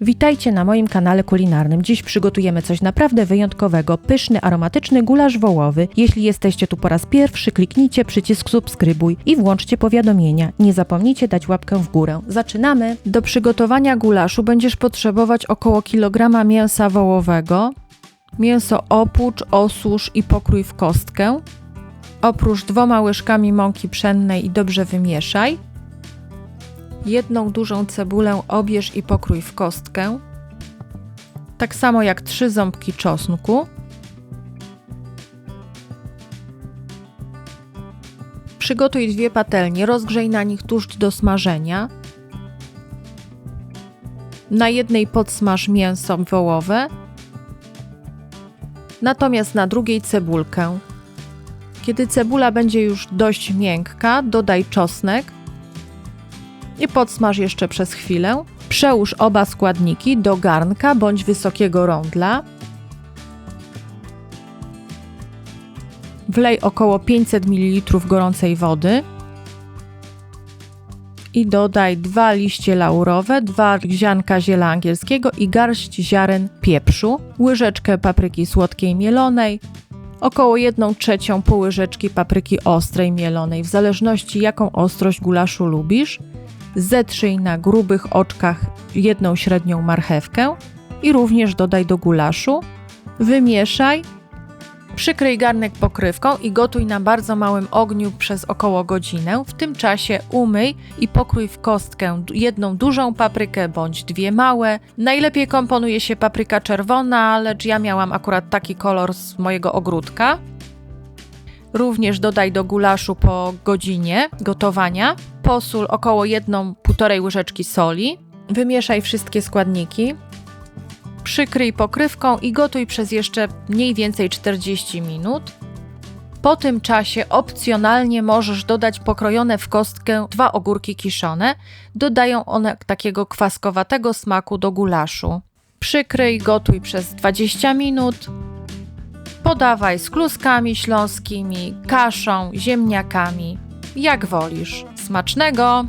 Witajcie na moim kanale kulinarnym. Dziś przygotujemy coś naprawdę wyjątkowego. Pyszny, aromatyczny gulasz wołowy. Jeśli jesteście tu po raz pierwszy, kliknijcie przycisk subskrybuj i włączcie powiadomienia. Nie zapomnijcie dać łapkę w górę. Zaczynamy! Do przygotowania gulaszu będziesz potrzebować około kilograma mięsa wołowego. Mięso opłucz, osusz i pokrój w kostkę. Oprócz dwoma łyżkami mąki pszennej i dobrze wymieszaj. Jedną dużą cebulę obierz i pokrój w kostkę. Tak samo jak trzy ząbki czosnku. Przygotuj dwie patelnie, rozgrzej na nich tłuszcz do smażenia. Na jednej podsmaż mięso wołowe, natomiast na drugiej cebulkę. Kiedy cebula będzie już dość miękka, dodaj czosnek i podsmaż jeszcze przez chwilę. Przełóż oba składniki do garnka bądź wysokiego rondla. Wlej około 500 ml gorącej wody i dodaj dwa liście laurowe, dwa ziarnka ziela angielskiego i garść ziaren pieprzu, łyżeczkę papryki słodkiej mielonej, około 1 trzecią pół łyżeczki papryki ostrej mielonej, w zależności jaką ostrość gulaszu lubisz. Zetrzyj na grubych oczkach jedną średnią marchewkę i również dodaj do gulaszu. Wymieszaj. Przykryj garnek pokrywką i gotuj na bardzo małym ogniu przez około godzinę. W tym czasie umyj i pokrój w kostkę jedną dużą paprykę bądź dwie małe. Najlepiej komponuje się papryka czerwona, lecz ja miałam akurat taki kolor z mojego ogródka. Również dodaj do gulaszu po godzinie gotowania. Posól około 1,5 łyżeczki soli. Wymieszaj wszystkie składniki. Przykryj pokrywką i gotuj przez jeszcze mniej więcej 40 minut. Po tym czasie opcjonalnie możesz dodać pokrojone w kostkę dwa ogórki kiszone. Dodają one takiego kwaskowatego smaku do gulaszu. Przykryj, gotuj przez 20 minut. Podawaj z kluskami śląskimi, kaszą, ziemniakami, jak wolisz. Smacznego!